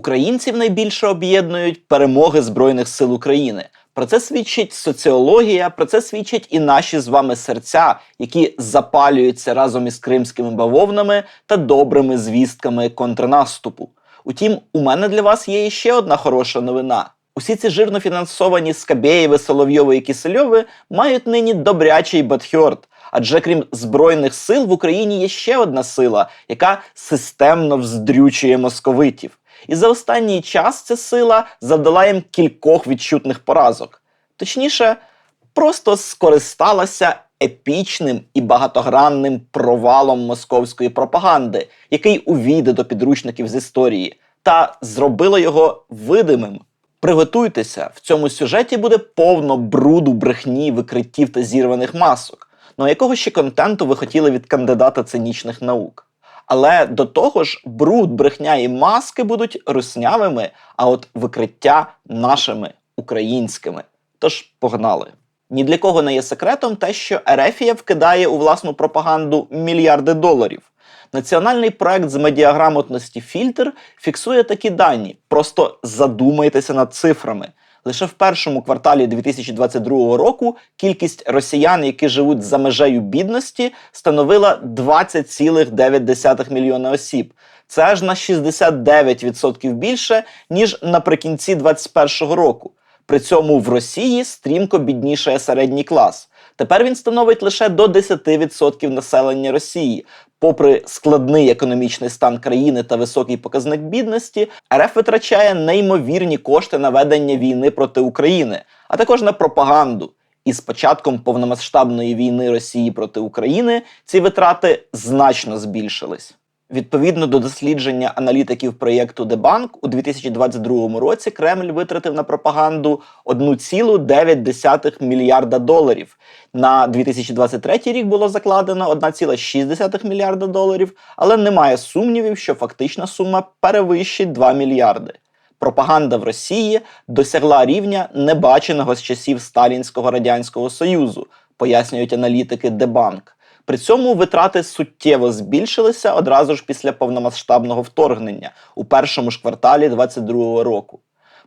Українців найбільше об'єднують перемоги Збройних сил України. Про це свідчить соціологія, про це свідчать і наші з вами серця, які запалюються разом із кримськими бавовнами та добрими звістками контрнаступу. Утім, у мене для вас є ще одна хороша новина. Усі ці жирно фінансовані Скабєєви, Соловйови і Кисельови мають нині добрячий бадхьорд. Адже крім збройних сил в Україні є ще одна сила, яка системно вздрючує московитів. І за останній час ця сила завдала їм кількох відчутних поразок. Точніше, просто скористалася епічним і багатогранним провалом московської пропаганди, який увійде до підручників з історії, та зробила його видимим. Приготуйтеся, в цьому сюжеті буде повно бруду, брехні, викриттів та зірваних масок. Ну а якого ще контенту ви хотіли від кандидата цинічних наук? Але до того ж, бруд, брехня і маски будуть руснявими, а от викриття нашими українськими. Тож погнали. Ні для кого не є секретом те, що Ерефія вкидає у власну пропаганду мільярди доларів. Національний проект з медіаграмотності Фільтр фіксує такі дані. Просто задумайтеся над цифрами. Лише в першому кварталі 2022 року кількість росіян, які живуть за межею бідності, становила 20,9 мільйона осіб. Це аж на 69% більше ніж наприкінці 2021 року. При цьому в Росії стрімко біднішає середній клас. Тепер він становить лише до 10% населення Росії. Попри складний економічний стан країни та високий показник бідності, РФ витрачає неймовірні кошти на ведення війни проти України, а також на пропаганду. І з початком повномасштабної війни Росії проти України ці витрати значно збільшились. Відповідно до дослідження аналітиків проєкту Дебанк, у 2022 році Кремль витратив на пропаганду 1,9 мільярда доларів. На 2023 рік було закладено 1,6 мільярда доларів, але немає сумнівів, що фактична сума перевищить 2 мільярди. Пропаганда в Росії досягла рівня небаченого з часів Сталінського радянського союзу, пояснюють аналітики Дебанк. При цьому витрати суттєво збільшилися одразу ж після повномасштабного вторгнення у першому ж кварталі 2022 року.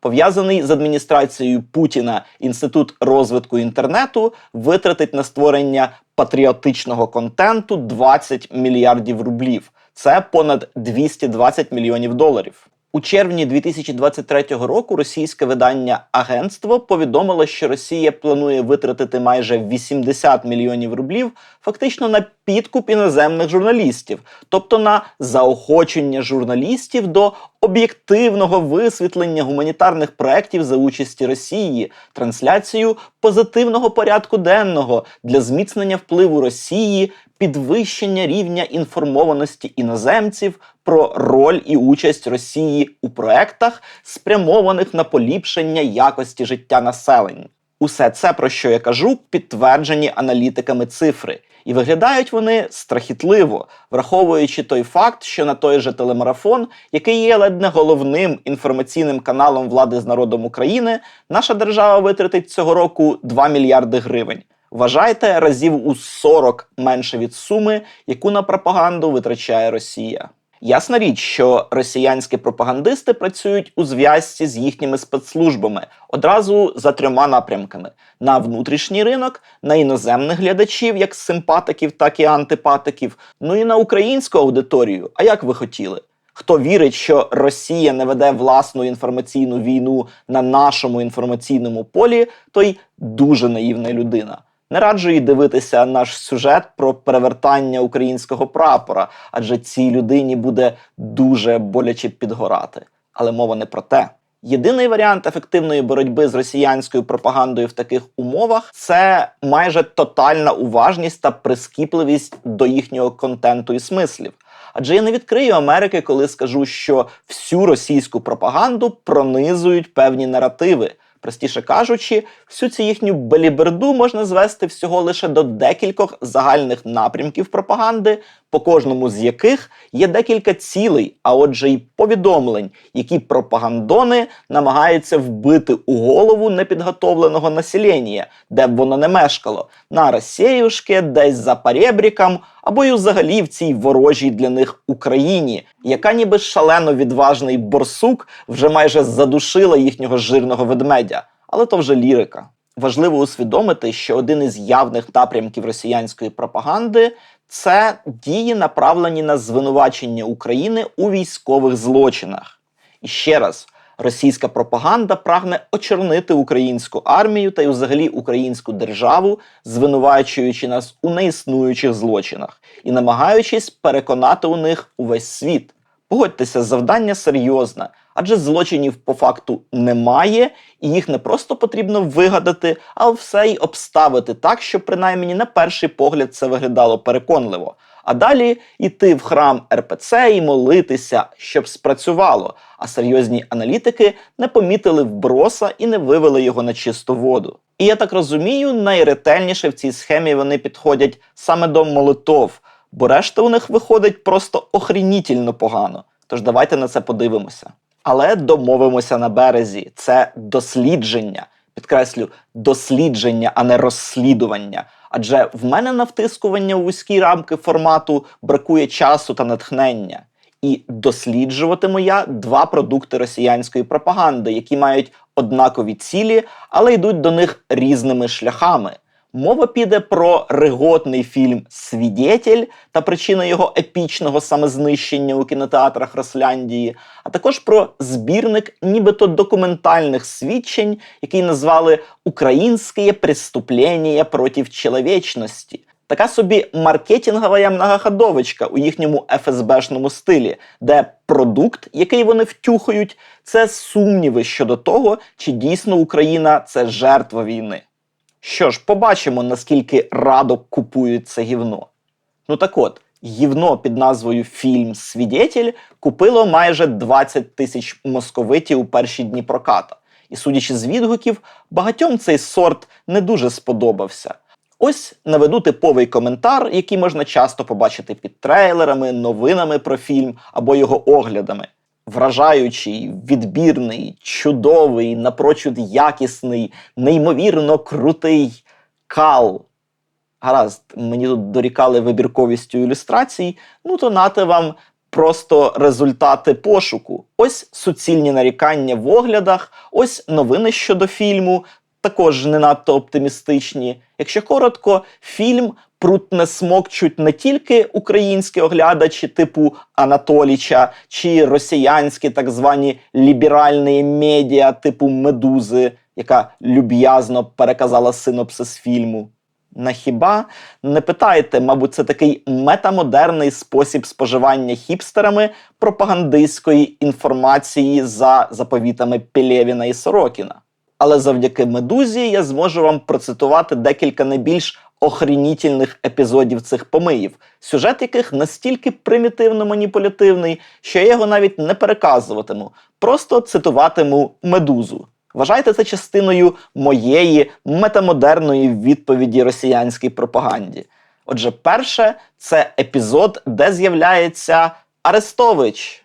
Пов'язаний з адміністрацією Путіна інститут розвитку інтернету витратить на створення патріотичного контенту 20 мільярдів рублів. Це понад 220 мільйонів доларів. У червні 2023 року російське видання Агентство повідомило, що Росія планує витратити майже 80 мільйонів рублів фактично на підкуп іноземних журналістів, тобто на заохочення журналістів до об'єктивного висвітлення гуманітарних проєктів за участі Росії, трансляцію позитивного порядку денного для зміцнення впливу Росії, підвищення рівня інформованості іноземців про роль і участь Росії у проектах, спрямованих на поліпшення якості життя населення. Усе це, про що я кажу, підтверджені аналітиками цифри. І виглядають вони страхітливо, враховуючи той факт, що на той же телемарафон, який є ледь не головним інформаційним каналом влади з народом України, наша держава витратить цього року 2 мільярди гривень. Вважайте разів у 40 менше від суми, яку на пропаганду витрачає Росія. Ясна річ, що росіянські пропагандисти працюють у зв'язці з їхніми спецслужбами одразу за трьома напрямками: на внутрішній ринок, на іноземних глядачів, як симпатиків, так і антипатиків, ну і на українську аудиторію. А як ви хотіли? Хто вірить, що Росія не веде власну інформаційну війну на нашому інформаційному полі, той дуже наївна людина. Не раджу їй дивитися наш сюжет про перевертання українського прапора, адже цій людині буде дуже боляче підгорати. Але мова не про те. Єдиний варіант ефективної боротьби з росіянською пропагандою в таких умовах це майже тотальна уважність та прискіпливість до їхнього контенту і смислів. Адже я не відкрию Америки, коли скажу, що всю російську пропаганду пронизують певні наративи. Простіше кажучи, всю цю їхню беліберду можна звести всього лише до декількох загальних напрямків пропаганди, по кожному з яких є декілька цілей, а отже, й повідомлень, які пропагандони намагаються вбити у голову непідготовленого населення, де б воно не мешкало, на Росіюшки, десь за перебріком, або й взагалі в цій ворожій для них Україні, яка ніби шалено відважний борсук вже майже задушила їхнього жирного ведмедя. Але то вже лірика. Важливо усвідомити, що один із явних напрямків росіянської пропаганди це дії, направлені на звинувачення України у військових злочинах. І ще раз, російська пропаганда прагне очорнити українську армію та й взагалі українську державу, звинувачуючи нас у неіснуючих злочинах і намагаючись переконати у них увесь світ. Погодьтеся, завдання серйозне, адже злочинів по факту немає, і їх не просто потрібно вигадати, а все й обставити так, щоб принаймні на перший погляд це виглядало переконливо. А далі йти в храм РПЦ і молитися, щоб спрацювало. А серйозні аналітики не помітили вброса і не вивели його на чисту воду. І я так розумію, найретельніше в цій схемі вони підходять саме до молитов, бо решта у них виходить просто охренітельно погано. Тож давайте на це подивимося. Але домовимося на березі. Це дослідження. Підкреслю, дослідження, а не розслідування. Адже в мене на втискування у вузькі рамки формату бракує часу та натхнення. І досліджуватиму я два продукти росіянської пропаганди, які мають однакові цілі, але йдуть до них різними шляхами. Мова піде про реготний фільм Свідетель та причина його епічного самознищення у кінотеатрах Росляндії, а також про збірник нібито документальних свідчень, який назвали Українське преступлення проти чоловічності. Така собі маркетингова многоходовочка у їхньому ФСБшному стилі, де продукт, який вони втюхають, це сумніви щодо того, чи дійсно Україна це жертва війни. Що ж, побачимо, наскільки радо купують це гівно. Ну так от, гівно під назвою Фільм Свідетель купило майже 20 тисяч московитів у перші дні проката. І судячи з відгуків, багатьом цей сорт не дуже сподобався. Ось наведу типовий коментар, який можна часто побачити під трейлерами, новинами про фільм або його оглядами. Вражаючий, відбірний, чудовий, напрочуд якісний, неймовірно крутий кал. Гаразд, мені тут дорікали вибірковістю ілюстрацій, ну то нате вам просто результати пошуку. Ось суцільні нарікання в оглядах, ось новини щодо фільму, також не надто оптимістичні. Якщо коротко, фільм прутне смокчуть не тільки українські оглядачі типу Анатоліча чи росіянські так звані ліберальні медіа типу Медузи, яка люб'язно переказала синопсис фільму. На хіба не питайте, мабуть, це такий метамодерний спосіб споживання хіпстерами пропагандистської інформації за заповітами Пелєвіна і Сорокіна. Але завдяки медузі я зможу вам процитувати декілька найбільш охренітельних епізодів цих помиїв, сюжет яких настільки примітивно маніпулятивний, що я його навіть не переказуватиму, просто цитуватиму медузу. Вважайте це частиною моєї метамодерної відповіді росіянській пропаганді. Отже, перше це епізод, де з'являється Арестович.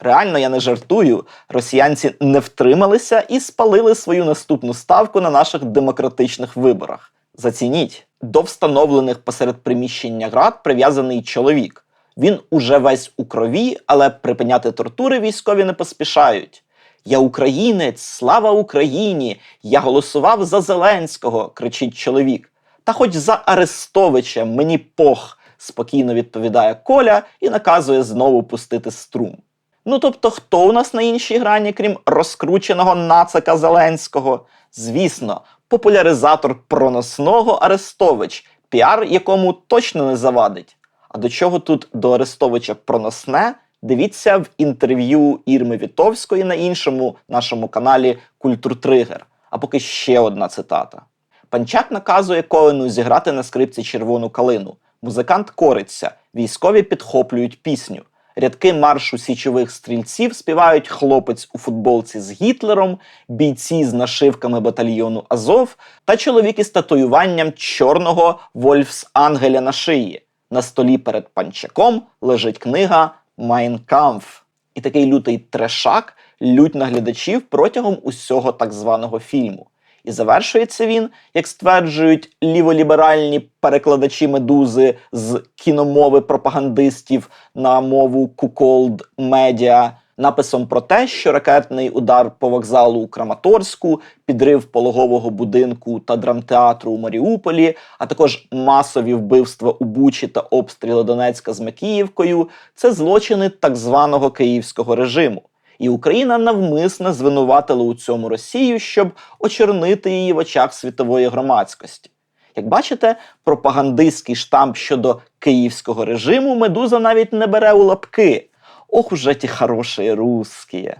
Реально, я не жартую. Росіянці не втрималися і спалили свою наступну ставку на наших демократичних виборах. Зацініть, до встановлених посеред приміщення град прив'язаний чоловік. Він уже весь у крові, але припиняти тортури військові не поспішають. Я українець, слава Україні! Я голосував за Зеленського, кричить чоловік. Та хоч за Арестовича мені пох, спокійно відповідає Коля і наказує знову пустити струм. Ну тобто, хто у нас на іншій грані, крім розкрученого нацика Зеленського? Звісно, популяризатор проносного Арестович, піар якому точно не завадить. А до чого тут до Арестовича проносне? Дивіться в інтерв'ю Ірми Вітовської на іншому нашому каналі Культуртригер. А поки ще одна цитата. Панчак наказує Колену зіграти на скрипці червону калину. Музикант кориться, військові підхоплюють пісню. Рядки маршу січових стрільців співають хлопець у футболці з Гітлером, бійці з нашивками батальйону Азов та чоловік із татуюванням чорного Вольфс Ангеля на шиї. На столі перед панчаком лежить книга Майн Камф. І такий лютий трешак лють на глядачів протягом усього так званого фільму. І завершується він, як стверджують ліволіберальні перекладачі медузи з кіномови пропагандистів на мову куколд медіа, написом про те, що ракетний удар по вокзалу у Краматорську, підрив пологового будинку та драмтеатру у Маріуполі, а також масові вбивства у Бучі та обстріли Донецька з Макіївкою це злочини так званого київського режиму. І Україна навмисно звинуватила у цьому Росію, щоб очорнити її в очах світової громадськості. Як бачите, пропагандистський штамп щодо київського режиму медуза навіть не бере у лапки. Ох уже ті хороші русські.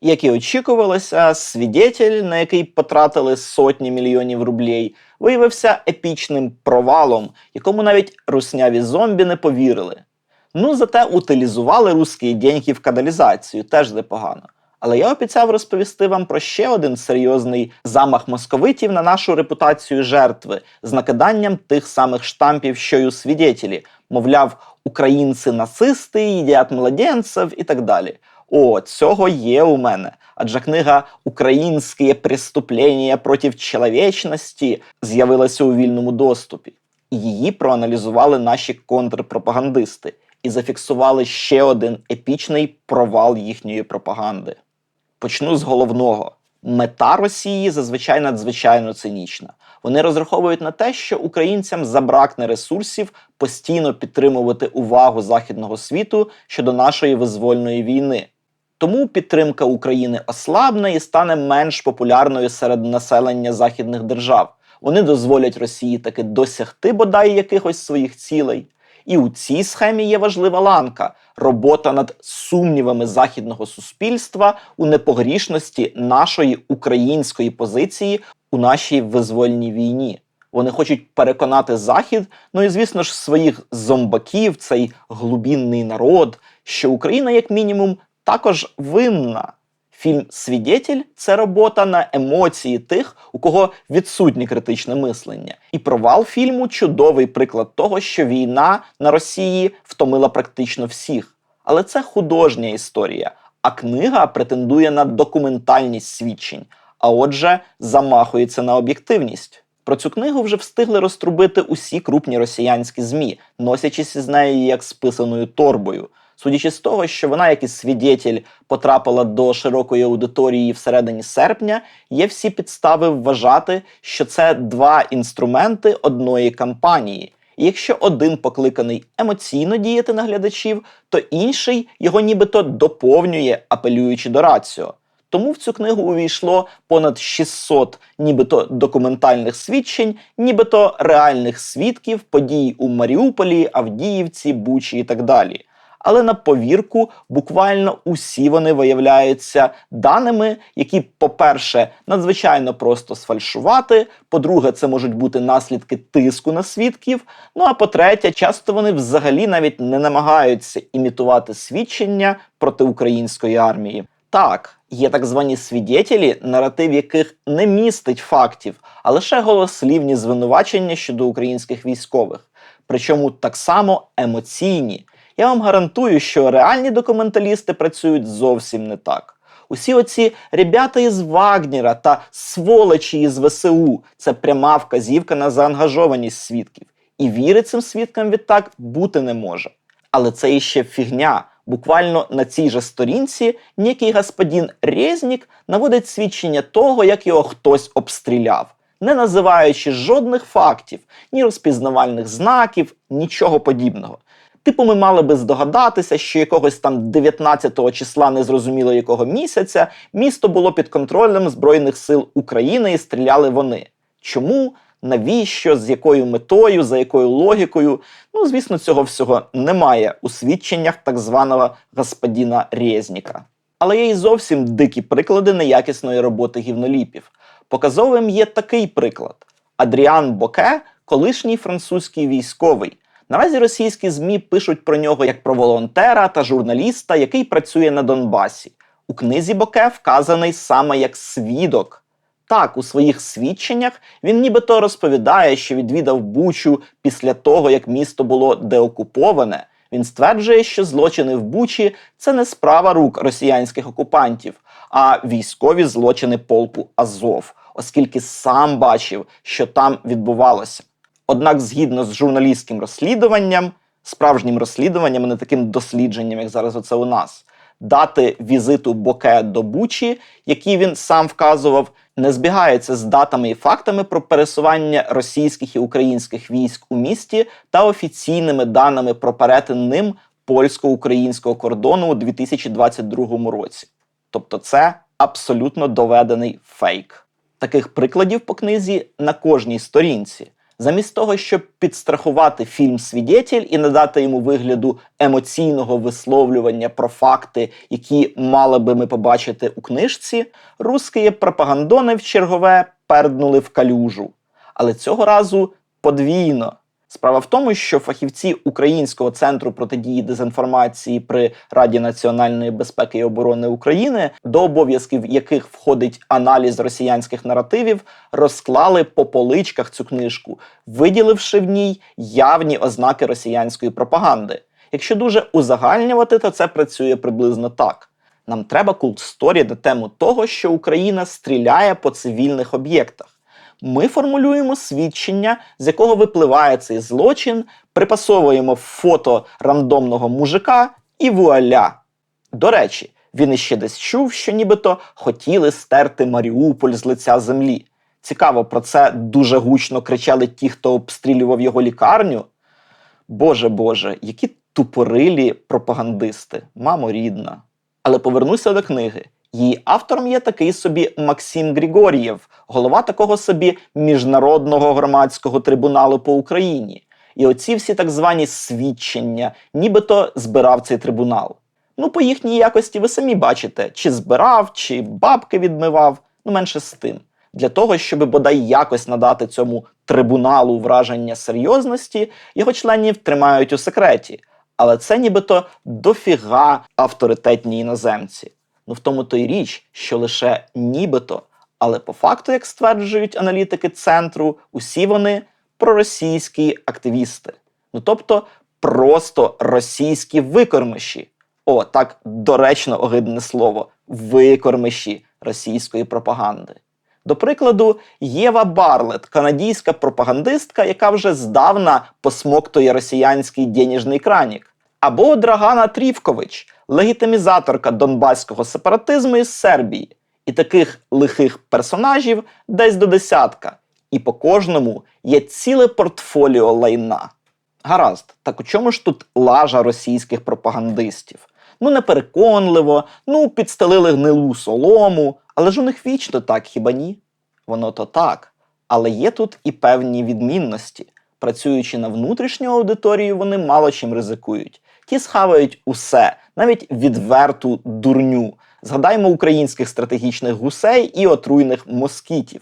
Як і очікувалося, свідетель, на який потратили сотні мільйонів рублей, виявився епічним провалом, якому навіть русняві зомбі не повірили. Ну, зате утилізували русські деньги в каналізацію, теж непогано. Але я обіцяв розповісти вам про ще один серйозний замах московитів на нашу репутацію жертви з накиданням тих самих штампів, що й у свідетелі, мовляв, українці нацисти, їдять младенців і так далі. О, цього є у мене. Адже книга Українське преступлення проти чоловічності з'явилася у вільному доступі. Її проаналізували наші контрпропагандисти і зафіксували ще один епічний провал їхньої пропаганди. Почну з головного. Мета Росії зазвичай надзвичайно цинічна. Вони розраховують на те, що українцям забракне ресурсів постійно підтримувати увагу західного світу щодо нашої визвольної війни. Тому підтримка України ослабне і стане менш популярною серед населення західних держав. Вони дозволять Росії таки досягти бодай якихось своїх цілей. І у цій схемі є важлива ланка робота над сумнівами західного суспільства у непогрішності нашої української позиції у нашій визвольній війні. Вони хочуть переконати Захід, ну і звісно ж, своїх зомбаків, цей глубінний народ, що Україна, як мінімум, також винна. Фільм Свідетель це робота на емоції тих, у кого відсутнє критичне мислення. І провал фільму чудовий приклад того, що війна на Росії втомила практично всіх. Але це художня історія, а книга претендує на документальність свідчень, а отже, замахується на об'єктивність. Про цю книгу вже встигли розтрубити усі крупні росіянські змі, носячись із нею як списаною торбою. Судячи з того, що вона, як і свідетель, потрапила до широкої аудиторії всередині серпня, є всі підстави вважати, що це два інструменти одної кампанії. І якщо один покликаний емоційно діяти на глядачів, то інший його нібито доповнює, апелюючи до раціо. Тому в цю книгу увійшло понад 600 нібито документальних свідчень, нібито реальних свідків подій у Маріуполі, Авдіївці, Бучі і так далі. Але на повірку буквально усі вони виявляються даними, які, по-перше, надзвичайно просто сфальшувати. По-друге, це можуть бути наслідки тиску на свідків. Ну а по-третє, часто вони взагалі навіть не намагаються імітувати свідчення проти української армії. Так, є так звані свідетелі, наратив яких не містить фактів, а лише голослівні звинувачення щодо українських військових, причому так само емоційні. Я вам гарантую, що реальні документалісти працюють зовсім не так. Усі оці ребята із Вагнера та сволочі із ВСУ це пряма вказівка на заангажованість свідків. І віри цим свідкам відтак бути не може. Але це іще фігня. Буквально на цій же сторінці некий господин Резнік наводить свідчення того, як його хтось обстріляв, не називаючи жодних фактів, ні розпізнавальних знаків, нічого подібного. Типу, ми мали би здогадатися, що якогось там 19 числа незрозуміло якого місяця місто було під контролем Збройних сил України і стріляли вони. Чому? Навіщо, з якою метою, за якою логікою? Ну, звісно, цього всього немає у свідченнях так званого господіна Резніка. Але є й зовсім дикі приклади неякісної роботи гівноліпів. Показовим є такий приклад: Адріан Боке, колишній французький військовий. Наразі російські ЗМІ пишуть про нього як про волонтера та журналіста, який працює на Донбасі. У книзі Боке вказаний саме як свідок. Так, у своїх свідченнях він нібито розповідає, що відвідав Бучу після того, як місто було деокуповане. Він стверджує, що злочини в Бучі це не справа рук росіянських окупантів, а військові злочини полку Азов, оскільки сам бачив, що там відбувалося. Однак, згідно з журналістським розслідуванням, справжнім розслідуванням, а не таким дослідженням, як зараз оце у нас, дати візиту Боке до Бучі, які він сам вказував, не збігається з датами і фактами про пересування російських і українських військ у місті та офіційними даними про перетин ним польсько-українського кордону у 2022 році. Тобто, це абсолютно доведений фейк. Таких прикладів по книзі на кожній сторінці. Замість того, щоб підстрахувати фільм Свідетель і надати йому вигляду емоційного висловлювання про факти, які мали би ми побачити у книжці, русські пропагандони в чергове перднули в калюжу. Але цього разу подвійно. Справа в тому, що фахівці Українського центру протидії дезінформації при Раді національної безпеки і оборони України, до обов'язків яких входить аналіз росіянських наративів, розклали по поличках цю книжку, виділивши в ній явні ознаки росіянської пропаганди. Якщо дуже узагальнювати, то це працює приблизно так. Нам треба култ-сторі на тему того, що Україна стріляє по цивільних об'єктах ми формулюємо свідчення, з якого випливає цей злочин, припасовуємо фото рандомного мужика і вуаля. До речі, він іще десь чув, що нібито хотіли стерти Маріуполь з лиця землі. Цікаво, про це дуже гучно кричали ті, хто обстрілював його лікарню. Боже Боже, які тупорилі пропагандисти, мамо рідна. Але повернуся до книги. Її автором є такий собі Максим Григор'єв, голова такого собі міжнародного громадського трибуналу по Україні. І оці всі так звані свідчення, нібито збирав цей трибунал. Ну, по їхній якості ви самі бачите, чи збирав, чи бабки відмивав, ну менше з тим. Для того, щоб бодай якось надати цьому трибуналу враження серйозності, його членів тримають у секреті. Але це нібито дофіга авторитетні іноземці. Ну в тому то й річ, що лише нібито, але по факту, як стверджують аналітики центру, усі вони проросійські активісти. Ну тобто просто російські викормиші. О, так доречно огидне слово викормиші російської пропаганди. До прикладу, Єва Барлет, канадійська пропагандистка, яка вже здавна посмоктує росіянський денежний кранік. Або Драгана Трівкович, легітимізаторка донбаського сепаратизму із Сербії. І таких лихих персонажів десь до десятка. І по кожному є ціле портфоліо лайна. Гаразд, так у чому ж тут лажа російських пропагандистів? Ну, непереконливо, ну, підстелили гнилу солому, але ж у них вічно так, хіба ні? Воно то так. Але є тут і певні відмінності. Працюючи на внутрішню аудиторію, вони мало чим ризикують. Ті схавають усе, навіть відверту дурню. Згадаймо українських стратегічних гусей і отруйних москітів.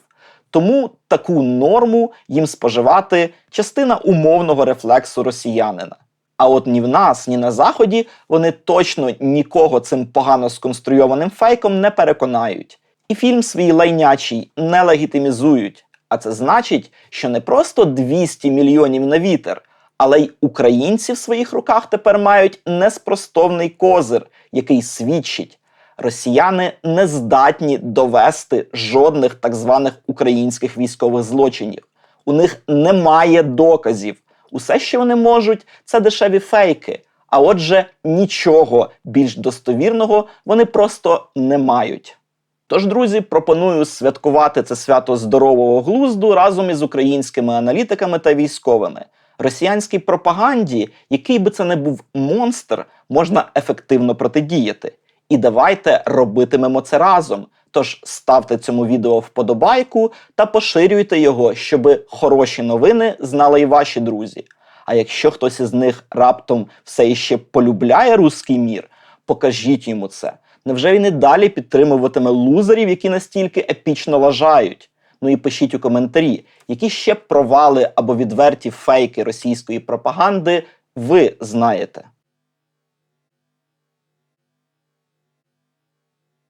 Тому таку норму їм споживати частина умовного рефлексу росіянина. А от ні в нас, ні на заході вони точно нікого цим погано сконструйованим фейком не переконають. І фільм свій лайнячий не легітимізують. А це значить, що не просто 200 мільйонів на вітер, але й українці в своїх руках тепер мають неспростовний козир, який свідчить, росіяни не здатні довести жодних так званих українських військових злочинів. У них немає доказів. Усе, що вони можуть, це дешеві фейки. А отже, нічого більш достовірного вони просто не мають. Тож, друзі, пропоную святкувати це свято здорового глузду разом із українськими аналітиками та військовими. Росіянській пропаганді, який би це не був монстр, можна ефективно протидіяти. І давайте робитимемо це разом. Тож ставте цьому відео вподобайку та поширюйте його, щоб хороші новини знали і ваші друзі. А якщо хтось із них раптом все іще полюбляє руський мір, покажіть йому це. Невже він і далі підтримуватиме лузерів, які настільки епічно лажають? Ну і пишіть у коментарі, які ще провали або відверті фейки російської пропаганди ви знаєте.